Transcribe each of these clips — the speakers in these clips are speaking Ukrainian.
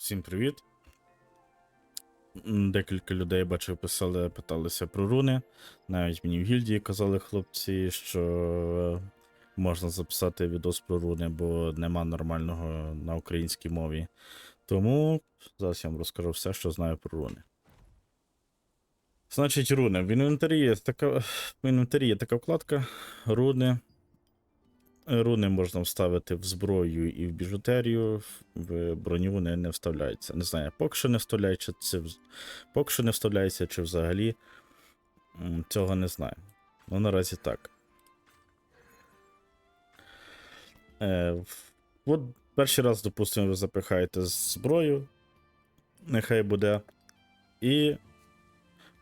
Всім привіт. Декілька людей бачив, писали, питалися про руни. Навіть мені в гільдії казали хлопці, що е, можна записати відос про руни, бо нема нормального на українській мові. Тому зараз я вам розкажу все, що знаю про руни. Значить, руни. В інвентарі є така, в інвентарі є така вкладка. Руни. Руни можна вставити в зброю і в біжутерію, в броню вони не вставляються. Не знаю, поки що не вставляється, чи поки що не вставляється, чи взагалі. Цього не знаю. Ну, наразі так. Е, от перший раз, допустимо, ви запихаєте зброю. Нехай буде. І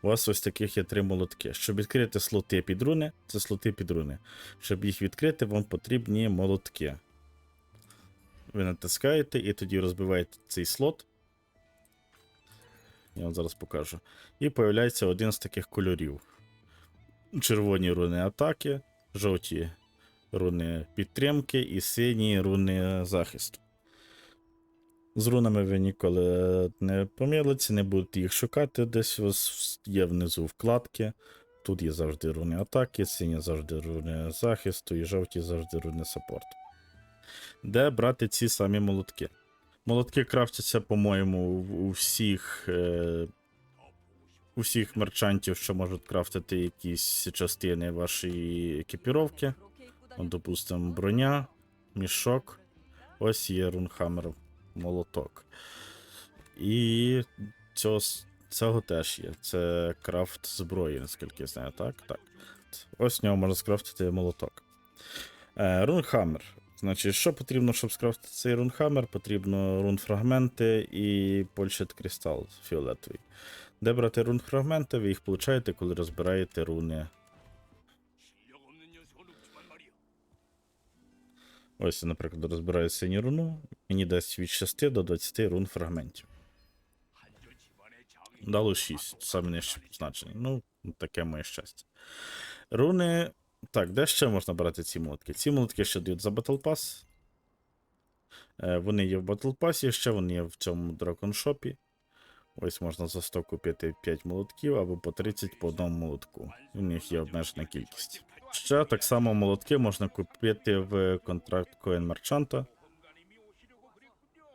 у вас ось таких є три молотки. Щоб відкрити слоти під руни, це слоти під руни. Щоб їх відкрити, вам потрібні молотки. Ви натискаєте і тоді розбиваєте цей слот. Я вам зараз покажу. І появляється один з таких кольорів: червоні руни атаки, жовті руни підтримки і сині руни захисту. З рунами ви ніколи не помилиться, не будете їх шукати. Десь у вас є внизу вкладки. Тут є завжди руни атаки, сині завжди руни захисту і жовті завжди руни саппорту. Де брати ці самі молотки? Молотки крафтяться, по-моєму, у всіх. Е... У всіх мерчантів, що можуть крафтити якісь частини вашої екіпіровки. Допустимо, броня, мішок. Ось є рунхаммер молоток. І цього, цього теж є. Це крафт зброї, наскільки я знаю, так? Так. Ось в нього можна скрафтити молоток. Е, рунхаммер. Значить, що потрібно, щоб скрафтити цей рунхаммер? Потрібно рунфрагменти і польшет кристал фіолетовий. Де брати рунфрагменти, ви їх получаєте, коли розбираєте руни. Ось, наприклад, розбираю синю руну, мені дасть від 6 до 20 рун фрагментів. Дало 6, саме нижче значення. Ну, таке моє щастя. Руни. Так, де ще можна брати ці молотки? Ці молотки ще дають за Battle Pass. Е, вони є в Battle Pass, ще вони є в цьому Dragon Shop. Ось можна за 100 купити 5 молотків або по 30 по одному молотку. У них є обмежена кількість. Ще так само молотки можна купити в контракт Коін Мерчанта.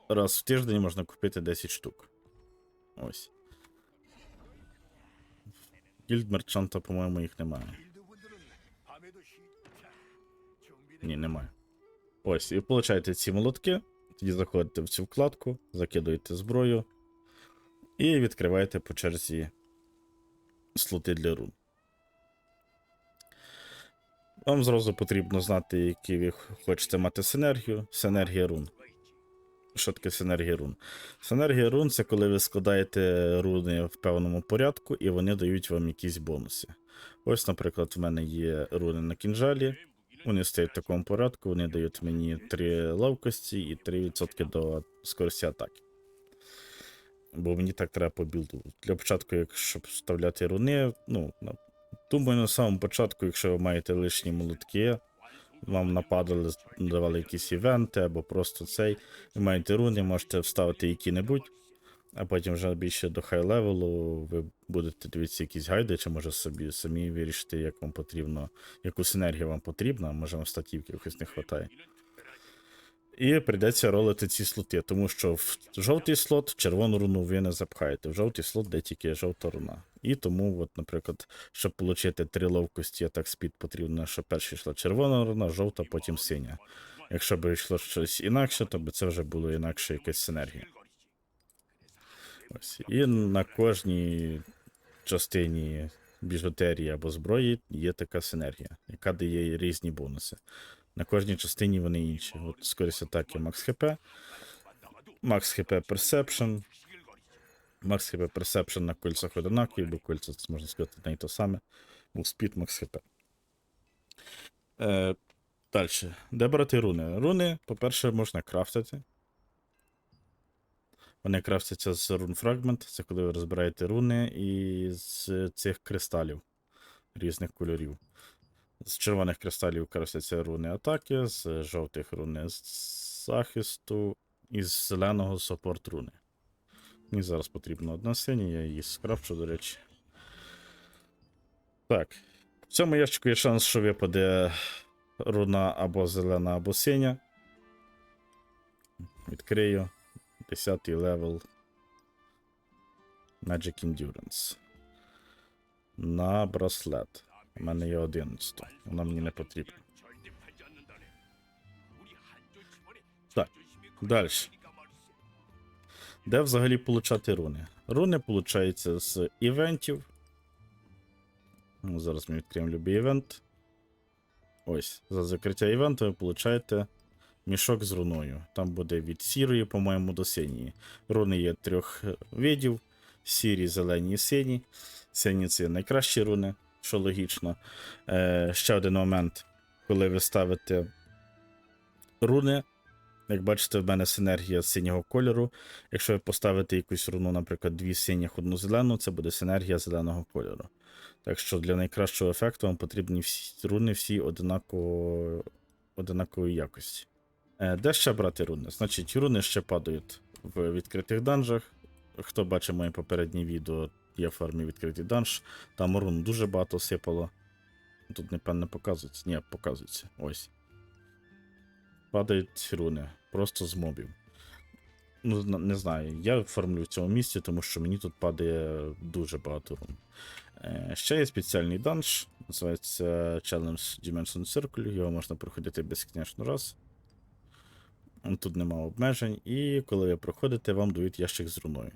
Раз в тиждень можна купити 10 штук. Ось. Гільд Мерчанта, по-моєму, їх немає. Ні, немає. Ось, і получаєте ці молотки. Тоді заходите в цю вкладку, закидуєте зброю і відкриваєте по черзі слоти для рун. Вам зразу потрібно знати, які ви хочете мати синергію. Синергія рун. Що таке синергія рун? Синергія рун це коли ви складаєте руни в певному порядку, і вони дають вам якісь бонуси. Ось, наприклад, в мене є руни на кінжалі. Вони стоять в такому порядку, вони дають мені 3 ловкості і 3% до скорості атаки. Бо мені так треба по білду. Для початку, якщо вставляти руни, ну, думаю, на самому початку, якщо ви маєте лишні молотки, вам нападали, давали якісь івенти або просто цей, ви маєте руни, можете вставити які-небудь, а потім вже більше до хай левелу ви будете дивитися якісь гайди, чи може собі самі вирішити, як вам потрібно, яку синергію вам потрібна, може вам статівки якось не вистачає. І прийдеться ролити ці слоти, тому що в жовтий слот червону руну ви не запхаєте. В жовтий слот де тільки жовта руна. І тому, от, наприклад, щоб отримати три ловкості атак спід, потрібно, щоб перші йшла червона руна, жовта, потім синя. Якщо б йшло щось інакше, то б це вже було інакше якась синергія. Ось. І на кожній частині біжутерії або зброї є така синергія, яка дає різні бонуси. На кожній частині вони інші. От скорість атаки Макс ХП, Макс ХП Perception, Макс ХП Perception на кольцах одинакові, бо кольця можна сказати не то саме. Був спід Макс ХП. Е, Далі. Де брати руни? Руни, по-перше, можна крафтити. Вони крафтяться з рун фрагмент, це коли ви розбираєте руни і з цих кристалів різних кольорів. З червоних кристалів крафтяться руни атаки, з жовтих руни захисту, і з зеленого саппорт руни. Мені зараз потрібна одна синя, я її скрафчу, до речі. Так. В цьому ящику є шанс, що випаде руна або зелена, або синя. Відкрию. 10 левел. Magic Endurance. На браслет. У мене є 11. Вона мені не потрібна. Так, далі. Де взагалі получати руни? Руни получаються з івентів. Ну, зараз ми відкриємо любий івент. Ось, за закриття івенту ви получаєте мішок з руною. Там буде від сірої, по-моєму, до синьої. Руни є трьох видів: сірі, зелені і сині. Сині це найкращі руни, що логічно. Е, ще один момент, коли ви ставите руни. Як бачите, в мене синергія синього кольору. Якщо ви поставите якусь руну, наприклад, дві синіх, одну зелену, це буде синергія зеленого кольору. Так що для найкращого ефекту вам потрібні всі руни всі одинаково, одинакової якості. Е, де ще брати руни? Значить, руни ще падають в відкритих данжах. Хто бачив моє попереднє відео, є в фармі відкритий данж. Там рун дуже багато сипало. Тут, напевно, показується. Ні, показується. Ось. Падають руни. Просто з мобів. Ну, не знаю. Я фармлю в цьому місці, тому що мені тут падає дуже багато рун. Е, Ще є спеціальний данж, називається Challenge Dimension Circle. Його можна проходити безкінечно раз. Тут нема обмежень, і коли ви проходите, вам дають ящик з руною.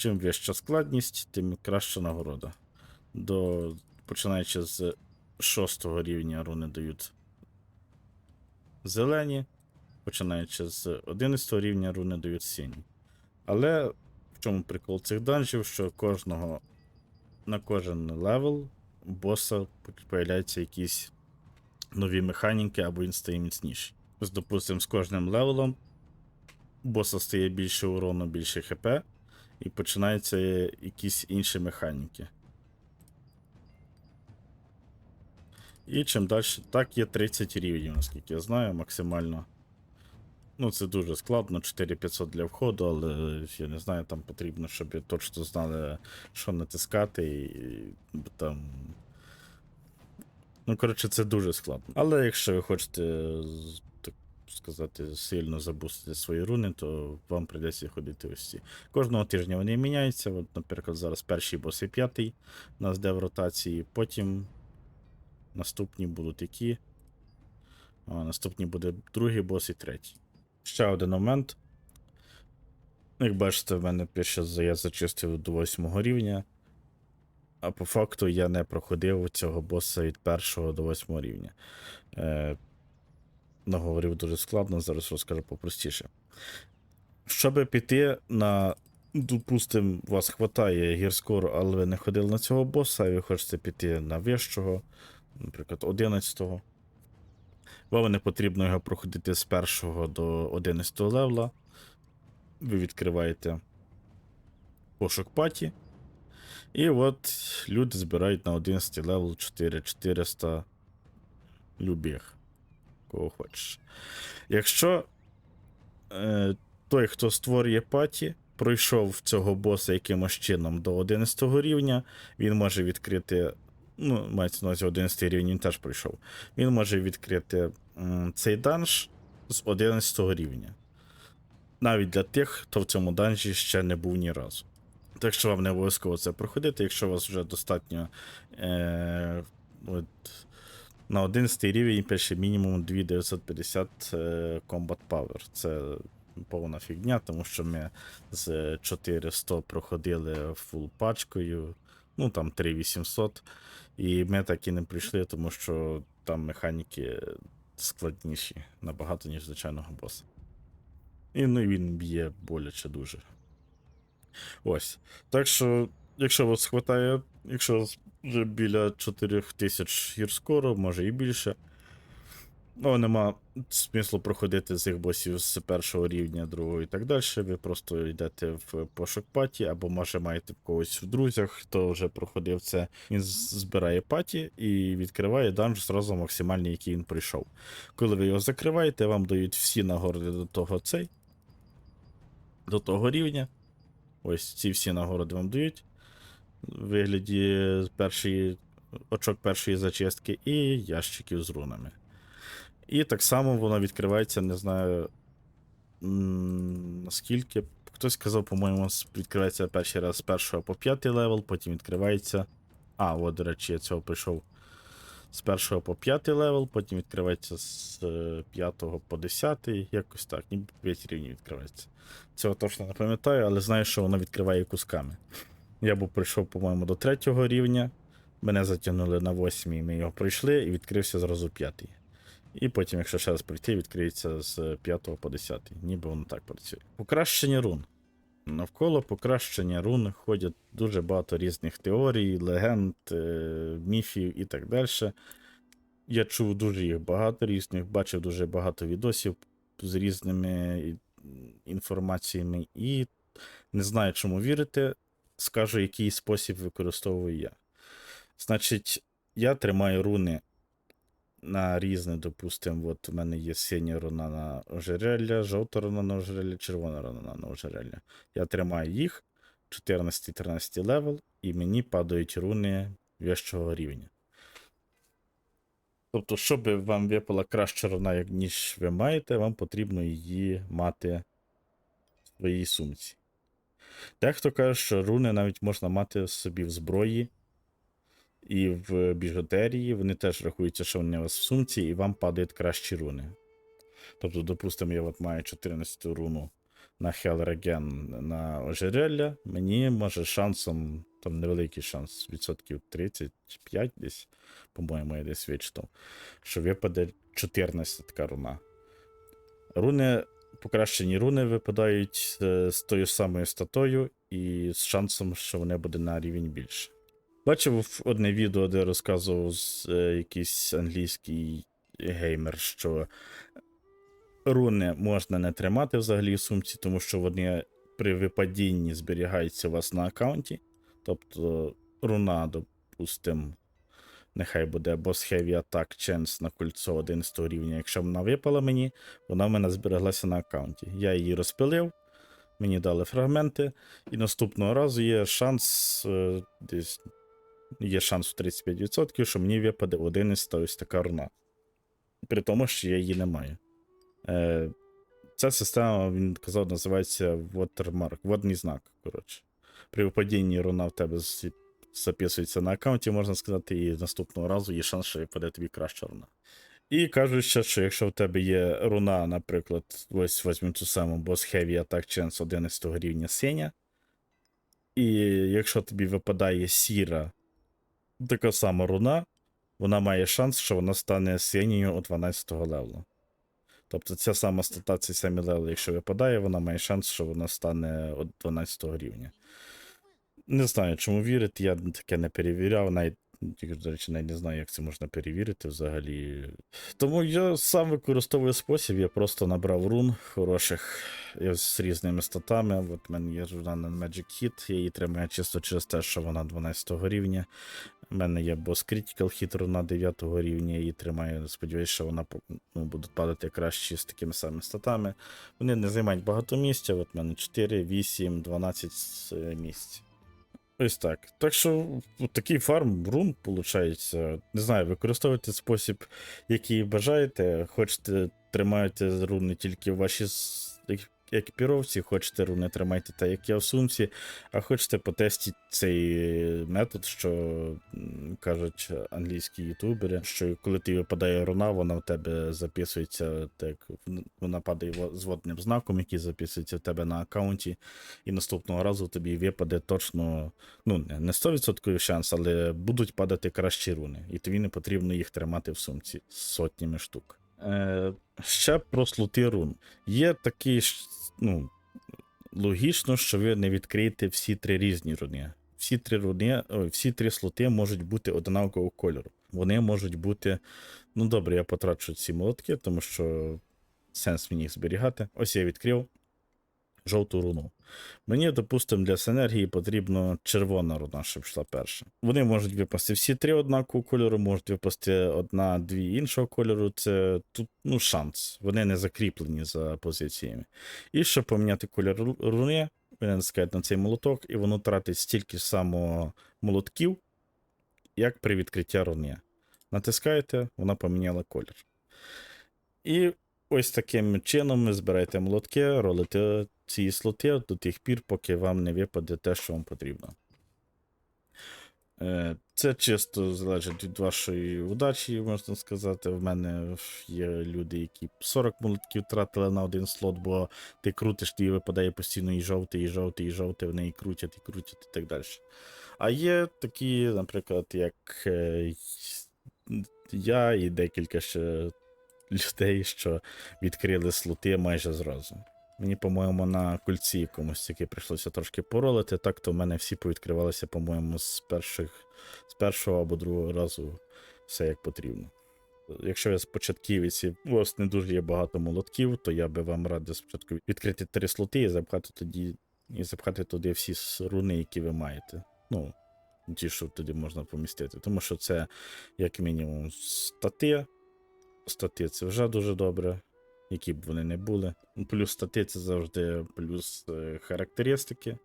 Чим вища складність, тим краща нагорода. До, починаючи з 6 рівня руни дають зелені, починаючи з 11 рівня руни дають сині. Але в чому прикол цих данжів, що кожного на кожен левел боса появляються якісь нові механіки або він стає міцніший. Ось, допустимо, з кожним левелом боса стає більше урону, більше хп, і починаються якісь інші механіки. І чим далі, так є 30 рівнів, наскільки я знаю, максимально. Ну, це дуже складно, 4500 для входу, але я не знаю, там потрібно, щоб ви точно знали, що натискати, і там. Ну, коротше, це дуже складно. Але якщо ви хочете, сказати, сильно забустити свої руни, то вам прийдеться ходити ось ці. Кожного тижня вони міняються. От, наприклад, зараз перший бос і п'ятий у нас де в ротації, потім наступні будуть які. А, наступні буде другий бос і третій. Ще один момент. Як бачите, в мене пише, я зачистив до 8 рівня. А по факту я не проходив цього боса від 1 до 8 рівня. Е, наговорив дуже складно, зараз розкажу попростіше. Щоб піти на. Допустим, вас хватає гірскору, але ви не ходили на цього боса, і ви хочете піти на вищого, наприклад, 11-го. Вам не потрібно його проходити з 1 до 11 левела. Ви відкриваєте пошук паті. І от люди збирають на 11 левел 4400 любих. Кого хочеш. Якщо е, той, хто створює паті, пройшов цього боса якимось чином до 11 рівня, він може відкрити. Ну, мається на увазі 11 рівень він теж пройшов. Він може відкрити м, цей данж з 11 рівня. Навіть для тих, хто в цьому данжі ще не був ні разу. Так що вам не обов'язково це проходити, якщо у вас вже достатньо. Е, от, на 11 рівень пише мінімум 2950 е, Combat Power. Це повна фігня, тому що ми з 400 проходили фул пачкою, ну там 3800. І ми так і не прийшли, тому що там механіки складніші набагато, ніж звичайного боса. І ну, він б'є боляче дуже. Ось. Так що, якщо вас хватає, якщо вже біля 4000 гірскору, може і більше. Ну, нема смислу проходити цих босів з першого рівня, другого і так далі. Ви просто йдете в пошук паті, або може маєте когось в друзях, хто вже проходив це. Він збирає паті і відкриває данж зразу максимальний, який він прийшов. Коли ви його закриваєте, вам дають всі нагороди до того цей, до того рівня. Ось ці всі нагороди вам дають вигляді першої, очок першої зачистки і ящиків з рунами. І так само воно відкривається, не знаю наскільки. Хтось сказав, по-моєму, відкривається перший раз з першого по п'ятий левел, потім відкривається. А, от, до речі, я цього прийшов з першого по п'ятий левел, потім відкривається з е, п'ятого по десятий, якось так, ніби 5 рівнів відкривається. Цього точно не пам'ятаю, але знаю, що воно відкриває кусками. Я був прийшов, по-моєму, до третього рівня. Мене затягнули на восьмій, ми його пройшли і відкрився зразу п'ятий. І потім, якщо ще раз прийти, відкриється з 5 по 10. Ніби воно так працює. Покращення рун. Навколо покращення рун ходять дуже багато різних теорій, легенд, е, міфів і так далі. Я чув дуже їх багато різних, бачив дуже багато відосів з різними інформаціями і не знаю, чому вірити. Скажу, який спосіб використовую я. Значить, я тримаю руни на різне, допустимо, от у мене є синя руна на ожерелля, жовта руна на ожерелля, червона руна на ожерелля. Я тримаю їх 14-13 левел, і мені падають руни вищого рівня. Тобто, щоб вам випала краща руна, ніж ви маєте, вам потрібно її мати в своїй сумці. Дехто каже, що руни навіть можна мати собі в зброї і в біжутерії. Вони теж рахуються, що вони у вас в сумці, і вам падають кращі руни. Тобто, допустимо, я от маю 14 руну на Хелреген на ожерелля, мені може шансом, там невеликий шанс, відсотків 35 десь, по-моєму, я десь вичитав, що випаде 14 руна. Руни, покращені руни випадають з тою самою статою і з шансом, що вони буде на рівень більше. Бачив одне відео, де розказував е, якийсь англійський геймер, що руни можна не тримати взагалі в сумці, тому що вони при випадінні зберігаються у вас на аккаунті. Тобто руна, допустим, нехай буде Boss Heavy Attack Chance на кольцо 11 рівня. Якщо вона випала мені, вона в мене збереглася на аккаунті. Я її розпилив, мені дали фрагменти, і наступного разу є шанс е, десь. Є шанс в 35%, що мені випаде 11 ось така руна. При тому, що я її не маю. Е, ця система, він казав, називається Watermark, водний знак. Коротше. При випадінні руна в тебе з- записується на аккаунті, можна сказати, і наступного разу є шанс, що випаде тобі краща руна. І кажуть ще, що якщо в тебе є руна, наприклад, ось візьмемо цю саму Boss Heavy Attack Chance 11 рівня синя, і якщо тобі випадає сіра така сама руна, вона має шанс, що вона стане синьою у 12 левелу. Тобто ця сама стата, цей самий левел, якщо випадає, вона має шанс, що вона стане 12 рівня. Не знаю, чому вірити, я таке не перевіряв, навіть, до речі, навіть не знаю, як це можна перевірити взагалі. Тому я сам використовую спосіб, я просто набрав рун хороших з різними статами. От в мене є руна на Magic Hit, я її тримаю чисто через те, що вона 12 рівня. У мене є Boss Critical Hit руна 9 рівня, її тримаю. Сподіваюся, що вона ну, буде падати краще з такими самими статами. Вони не займають багато місця. От в мене 4, 8, 12 місць. Ось так. Так що такий фарм рун, виходить. Не знаю, використовуйте спосіб, який бажаєте. Хочете, тримаєте руни тільки в вашій с- ек- екіпіровці, хочете руни тримайте та як я в сумці, а хочете потестити цей метод, що кажуть англійські ютубери, що коли ти випадає руна, вона в тебе записується, так вона падає з водним знаком, який записується в тебе на аккаунті, і наступного разу тобі випаде точно, ну не не 100% шанс, але будуть падати кращі руни, і тобі не потрібно їх тримати в сумці сотнями штук. Е, ще про слоти рун. Є такий, ж, ну, логічно, що ви не відкриєте всі три різні руни. Всі три руни, ой, всі три слоти можуть бути однакового кольору. Вони можуть бути. Ну добре, я потрачу ці молотки, тому що сенс мені їх зберігати. Ось я відкрив жовту руну. Мені, допустимо, для синергії потрібно червона руна, щоб йшла перша. Вони можуть випасти всі три однакового кольору, можуть випасти одна-дві іншого кольору. Це тут ну, шанс. Вони не закріплені за позиціями. І щоб поміняти кольор руни, ви натискаєте на цей молоток, і воно тратить стільки само молотків, як при відкритті руни. Натискаєте, вона поміняла колір. І ось таким чином ви збираєте молотки, ролите ці слоти до тих пір, поки вам не випаде те, що вам потрібно. Е, Це чисто залежить від вашої удачі, можна сказати. В мене є люди, які 40 молотків тратили на один слот, бо ти крутиш, тобі випадає постійно і жовтий, і жовтий, і жовтий, вони і крутять, і крутять, і так далі. А є такі, наприклад, як е, я і декілька ще людей, що відкрили слоти майже зразу. Мені, по-моєму, на кульці якомусь тільки прийшлося трошки поролити. Так то в мене всі повідкривалися, по-моєму, з перших, з першого або другого разу все як потрібно. Якщо ви з початківці, у вас не дуже є багато молотків, то я би вам радив спочатку відкрити три слоти і запхати тоді і запхати туди всі руни, які ви маєте. Ну, ті, що туди можна помістити. Тому що це, як мінімум, стати. Стати це вже дуже добре, які б вони не були. Плюс стати це завжди плюс е, характеристики,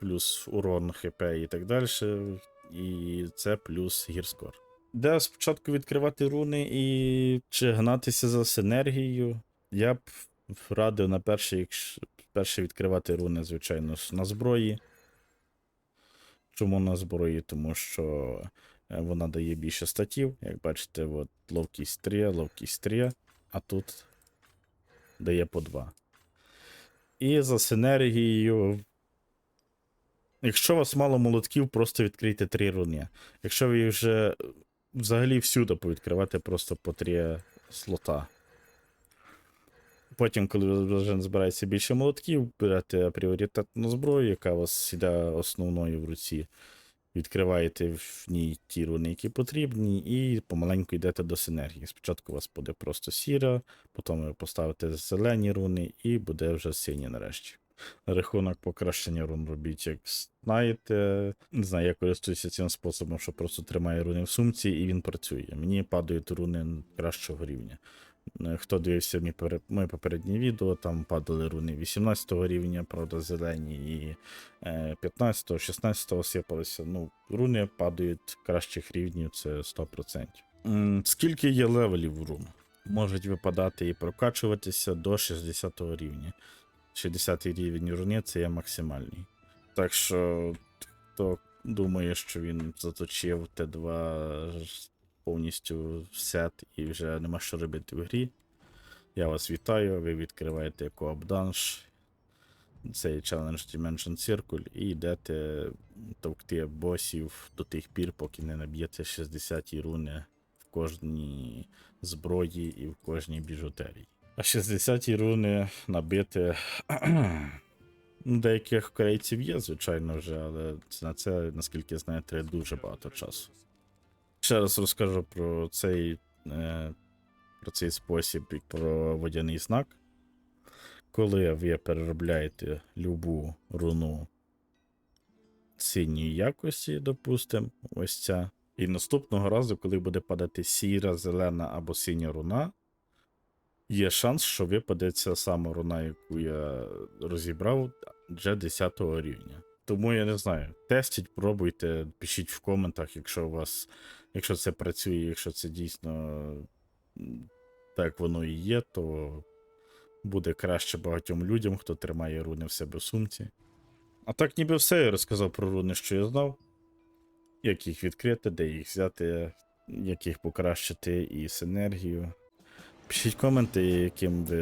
плюс урон ХП і так далі. І це плюс гірскор. Де спочатку відкривати руни і чи гнатися за синергією, я б радив на перше, якщо перше відкривати руни, звичайно на зброї. Чому на зброї? Тому що е, вона дає більше статів. Як бачите, от ловкість 3, ловкість 3, а тут дає по 2. І за синергією. Якщо у вас мало молотків, просто відкрийте 3 руни. Якщо ви їх вже взагалі всюди повідкривати просто по 3 слота. Потім, коли вже збирається більше молотків, берете пріоритетну зброю, яка у вас йде основною в руці. Відкриваєте в ній ті руни, які потрібні, і помаленьку йдете до синергії. Спочатку у вас буде просто сіра, потім ви поставите зелені руни, і буде вже сині нарешті. Рахунок покращення рун робіть, як знаєте. Не знаю, я користуюся цим способом, що просто тримаю руни в сумці і він працює. Мені падають руни кращого рівня. Е, Хто дивився моє попереднє відео, там падали руни 18 рівня, правда, зелені, і е, 15-го, 16-го сипалися. Ну, руни падають кращих рівнів, це 100%. Скільки є левелів рун? Можуть випадати і прокачуватися до 60 рівня. 60 рівень руни це є максимальний. Так що, хто думає, що він заточив Т2 ж повністю сет і вже нема що робити в грі. Я вас вітаю, ви відкриваєте Dungeon, цей Challenge Dimension Circle і йдете товкти босів до тих пір, поки не наб'єте 60 руни в кожній зброї і в кожній біжутерії. А 60 руни набити. Деяких корейців є, звичайно, вже, але на це, наскільки я знаю, треба дуже багато часу. Ще раз розкажу про цей, е, про цей спосіб і про водяний знак. Коли ви переробляєте любу руну синьої якості, допустимо, ось ця. І наступного разу, коли буде падати сіра, зелена або синя руна, є шанс, що випаде ця сама руна, яку я розібрав, вже 10 рівня. Тому я не знаю. Тестіть, пробуйте, пишіть в коментах, якщо у вас, якщо це працює, якщо це дійсно так воно і є, то буде краще багатьом людям, хто тримає руни в себе в сумці. А так ніби все я розказав про руни, що я знав. Як їх відкрити, де їх взяти, як їх покращити і синергію. Пишіть коменти, яким ви